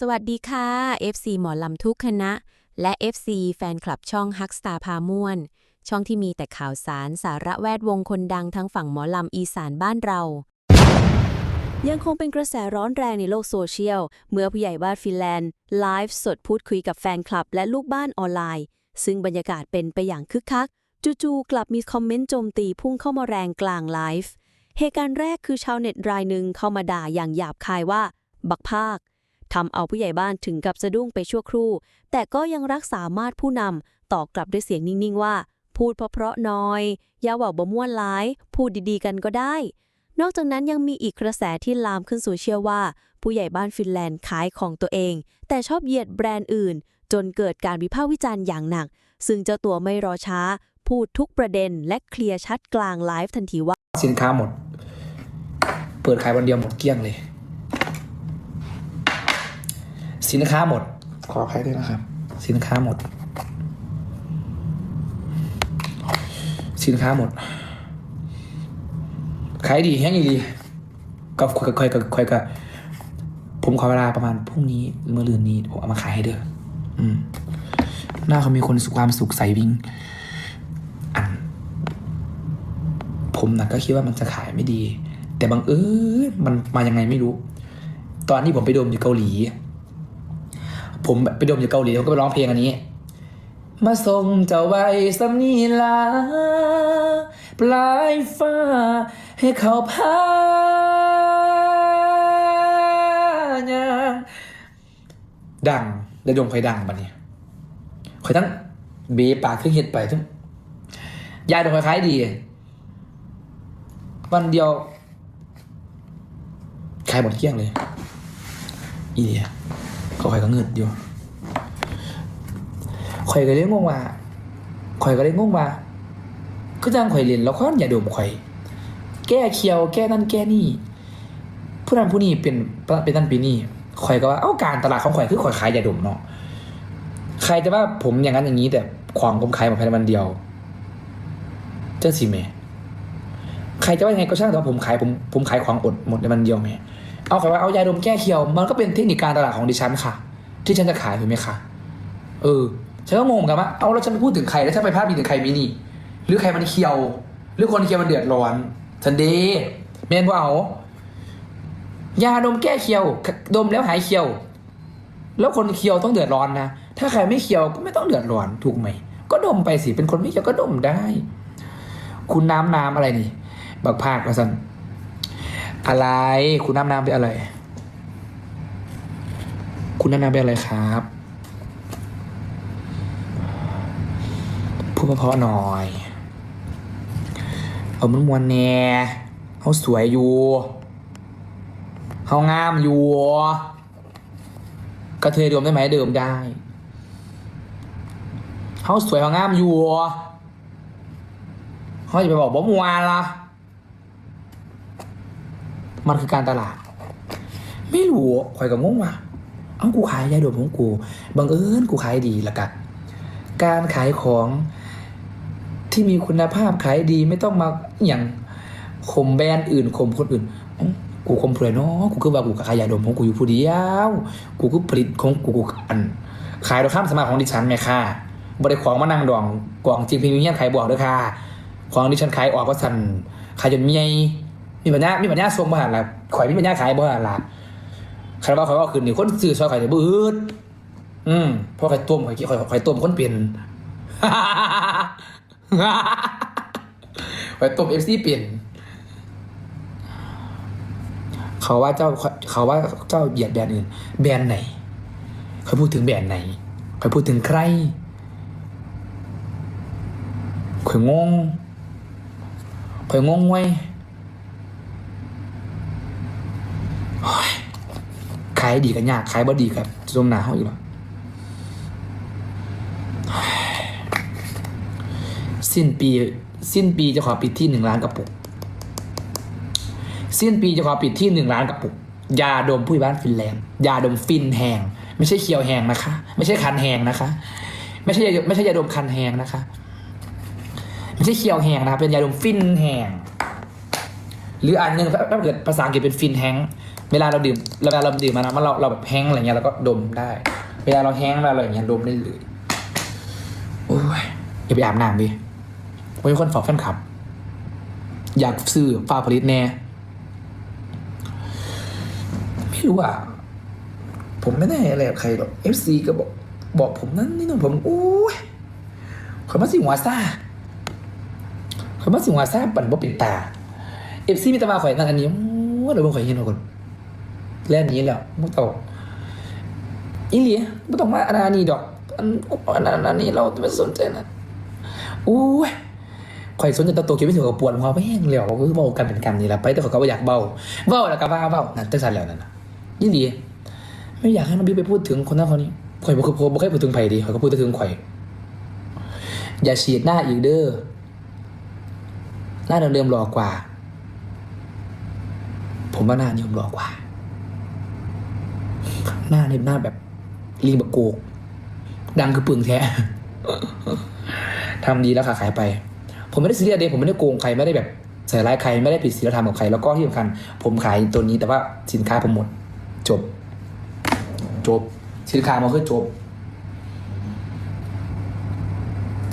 สวัสดีค่ะ FC หมอลำทุกคณะ และ FC แฟนคลับช่องฮักสตาพาม่วน ช่องที่มีแต่ข่าวสารสาระแวดวงคนดังทั้งฝั่งหมอลำอีสานบ้านเรา ยังคงเป็นกระแสร้อนแรงในโลกโซเชียล เมื่อผู้ใหญ่บ้านฟินแลนด์ ไลฟ์สดพูดคุยกับแฟนคลับและลูกบ้านออนไลน์ ซึ่งบรรยากาศเป็นไปอย่างคึกคัก จู่ๆกลับมีคอมเมนต์โจมตีพุ่งเข้ามาแรงกลางไลฟ์เหตุการณ์แรกคือชาวเน็ตรายหนึ่งเข้ามาด่าอย่างหยาบคายว่า บักภาค ทำเอาผู้ใหญ่บ้านถึงกับสะดุ้งไปชั่วครู่ แต่ก็ยังรักษามาตรผู้นำตอบกลับด้วยเสียงนิ่งๆว่า พูดเพราะๆน้อย อย่าว่าบ่ม่วนร้าย พูดดีๆกันก็ได้ นอกจากนั้นยังมีอีกกระแสที่ลามขึ้นโซเชียลว่า ผู้ใหญ่บ้านฟินแลนด์ขายของตัวเอง แต่ชอบเหยียดแบรนด์อื่น จนเกิดการวิพากษ์วิจารณ์อย่างหนัก ซึ่งเจ้าตัวไม่รอช้า พูดทุกประเด็นและเคลียร์ชัดกลางไลฟ์ทันทีว่า สินค้าหมด เปิดขายวันเดียวหมดเกลี้ยงเลย สินค้าหมด ขออภัยด้วยนะครับ สินค้าหมด สินค้าหมดขายดีแห้งอีดีก็ค่อยๆค่อยๆค่อยๆก็ผมขอเวลาประมาณพรุ่งนี้เมื่อลืนนี้ผมเอามาขายให้เด้ออืมหน้าเขามีคนสุขความสุขใสวิ่งอันผมนะก็คิดว่ามันจะขายไม่ดี แต่บังเอิญมันมายังไงไม่รู้ ตอนที่ผมไปดมอยู่เกาหลี ผมไปดมอยู่เกาหลีผมก็ไปร้องเพลงอันนี้ มาส่งเจ้าไว้สำนีลา ปลายฟ้า ให้เขาพายางดังได้ดมใครดังปะเนี่ยใครทั้งเบปากขึ้นเห็ดไปทั้งยายดมคล้ายดี วันเดียวขายหมดเกลี้ยงเลยอีเดีย ขาใครก็เงิดอยู่ข่อยก็เลยงงว่าข่อยก็เลยงงว่าก็จ้างข่อยเรียนแล้วข้อนอย่าดมข่อย แก้เคียวแก้นั่นแก้นี่ผู้นั้นผู้นี้เป็นเป็นนั่นเป็นนี่ข่อยก็ว่าเอ้าการตลาดของข่อยคือข่อยขายยาดมเนาะใครจะว่าผมอย่างนั้นอย่างนี้แต่ของผมขายมดภายในวันเดียวเจ้าสิเมใครจะว่ายังไงก็ช่างแต่ว่าผมขายผมผมขายของอดหมดในวันเดียวแม่ เอาขายว่าเอายาดมแก้เคียว มันก็เป็นเทคนิคการตลาดของดิฉันค่ะ ที่ฉันจะขายถูกไหมคะเออฉันก็งงกันว่าเอาแล้วฉันไปพูดถึงใครแล้วฉันไปพาดพิงถึงใครมีนี่ หรือใครมันเคียว หรือคนเคียวมันเดือดร้อนฉันเดเมนว่าเอายาดมแก้เคียว ดมแล้วหายเคียว แล้วคนเคียวต้องเดือดร้อนนะถ้าใครไม่เคียวก็ไม่ต้องเดือดร้อนถูกไหมก็ดมไปสิเป็นคนไม่เคียวก็ดมได้ คุณน้ำน้ำอะไรนี่บักภาคละสัน อะไรคุณน้ำน้ำเป็นอะไร คุณน้ำน้ำเป็นอะไรครับพูดเพราะๆหน่อย เอามันมวนแน่เขาสวยอยู่เขางามอยู่กระเทยเดิมได้ไหมเดิมได้เขาสวยเขางามอยู่เขาจะไปบอกบ่มวนละ มันคือการตลาด ไม่รู้ข่อยกับงงว่ะเอากูขายยาดมของกูบังเอิญกูขายดีละกันการขายของที่มีคุณภาพขายดีไม่ต้องมาอย่างข่มแบรนด์อื่นข่มคนอื่น กูข่มเผื่อเนาะกูคือว่ากูขายยาดมของกูอยู่ผู้เดียวกูคือผลิตของกูกูอัน ขายโดยข้ามสมาของดิฉันแม่ค่ะบริของมานั่งดองกล่องจริงพิมพ์เงี้ยขายบอกด้วยค่ะ ของดิฉันขายออกก็สั่นขายจนเมีย มีปัญญามีปัญญาส่งมาหาละข่อยมีปัญญาขายบ่หาละคาราบาข่อยว่าคืนนี่คนซื้อซอยข่อยจะบื้ออืมเพราะข่อยต้มข่อยข่อยข่อยต้มคนเปลี่ยนข่อยต้มเอฟซีเปลี่ยนเขาว่าเจ้าเขาว่าเจ้าเหยียดแบรนด์อื่นแบรนด์ไหนเขาพูดถึงแบรนด์ไหนเขาพูดถึงใครข่อยงงข่อยงงไว้ยโอ้ยขายดีกันยากขายบ่ดีกับจมหนาเขาอีกแล้วโอ้ยสิ้นปีสิ้นปีจะขอปิดที่หนึ่งล้านกระปุก สิ้นปีจะขอปิดที่หนึ่งล้านกระปุก ยาดมผู้บ้านฟินแลนด์ ยาดมฟินแหงไม่ใช่เคียวแหงนะคะ ไม่ใช่คันแหงนะคะ ไม่ใช่ยาไม่ใช่ยาดมคันแหงนะคะ ไม่ใช่เคียวแหงนะครับเป็นยาดมฟินแหง หรืออันหนึ่งถ้าเกิดภาษาอังกฤษเป็นฟินแฮงเวลาเราดื่มเวลาเราดื่มมานะมันเราเราแบบแห้งอะไรเงี้ยเราก็ดมได้ เวลาเราแห้งเวลาอะไรเงี้ยดมได้เลยโอ้ยอย่าไปอาบน้ำดิไว้คนฝากแฟนคลับ อยากซื้อฟ้าผลิตแน่ไม่รู้อะผมไม่ได้อะไรกับใครหรอก FC ก็บอกบอกผมนั้นนี่นู่นผมโอ้ยขอยมาสิหัวซ่าขอยมาสิหัวซ่าปั่นบ่ปิดตา FC มีต่มาข่อยนั่นอันนี้โอ้ยเดี๋ยวผมข่อยเห็นทุกคนแล่นนี้แล้วมุกตกอีหลีไม่ต้องมาอันนั้ดอก อันอันนั้นอันนี้เราไม่สนใจนะโอ้ยข่อยสนใจตัวตัวคิดไม่ถึงกับปวดหัวไม่แห้งเลยก็คือเบากันเป็นกันนี่แหละไปแต่เขาก็อยากเบาเบาแล้วก็ว่าเบานั่นตั้งแต่แล้วนั่นน่ะยี่หลีไม่อยากให้น้องบิ๊กไปพูดถึงคนนั้นคนนี้ข่อยบอกคือผมบอกให้พูดถึงไผ่ดีข่อยก็พูดถึงข่อย อย่าฉีดหน้าอีกเด้อหน้าเดิมๆหล่อกว่า ผมว่าหน้านี้ผมหล่อกว่า หน้าเนี่ยหน้าแบบลิงแบบโกก ดังคือปึงแท้ทำดีแล้วค่ะขายไป ผมไม่ได้ซีเรียสเดยผมไม่ได้โกงใครไม่ได้แบบใส่ร้ายใครไม่ได้ผิดศีลธรรมกับใคร แล้วก็ที่สำคัญผมขายตัวนี้แต่ว่าสินค้าผมหมด จบ จบ สินค้ามันคือจบ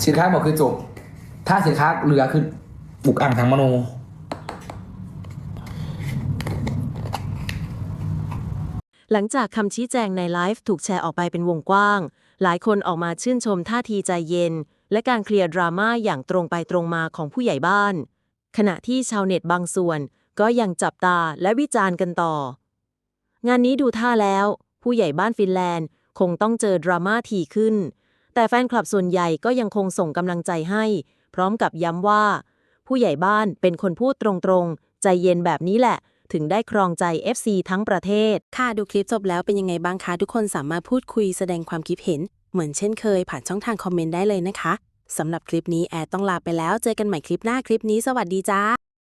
สินค้าหมดคือจบ ถ้าสินค้าเหลือคือบุกอ่างทางมโน หลังจากคำชี้แจงในไลฟ์ถูกแชร์ออกไปเป็นวงกว้าง หลายคนออกมาชื่นชมท่าทีใจเย็น และการเคลียร์ดราม่าอย่างตรงไปตรงมาของผู้ใหญ่บ้าน ขณะที่ชาวเน็ตบางส่วน ก็ยังจับตาและวิจารณ์กันต่อ งานนี้ดูท่าแล้ว ผู้ใหญ่บ้านฟินแลนด์ คงต้องเจอดราม่าถี่ขึ้น แต่แฟนคลับส่วนใหญ่ก็ยังคงส่งกำลังใจให้ พร้อมกับย้ำว่า ผู้ใหญ่บ้านเป็นคนพูดตรงๆ ใจเย็นแบบนี้แหละ ถึงได้ครองใจ FC ทั้งประเทศ ค่ะดูคลิปจบแล้วเป็นยังไงบ้างคะทุกคนสามารถพูดคุยแสดงความคิดเห็น เหมือนเช่นเคย ผ่านช่องทางคอมเมนต์ได้เลยนะคะสำหรับคลิปนี้แอดต้องลาไปแล้ว เจอกันใหม่คลิปหน้าคลิปนี้สวัสดีจ้า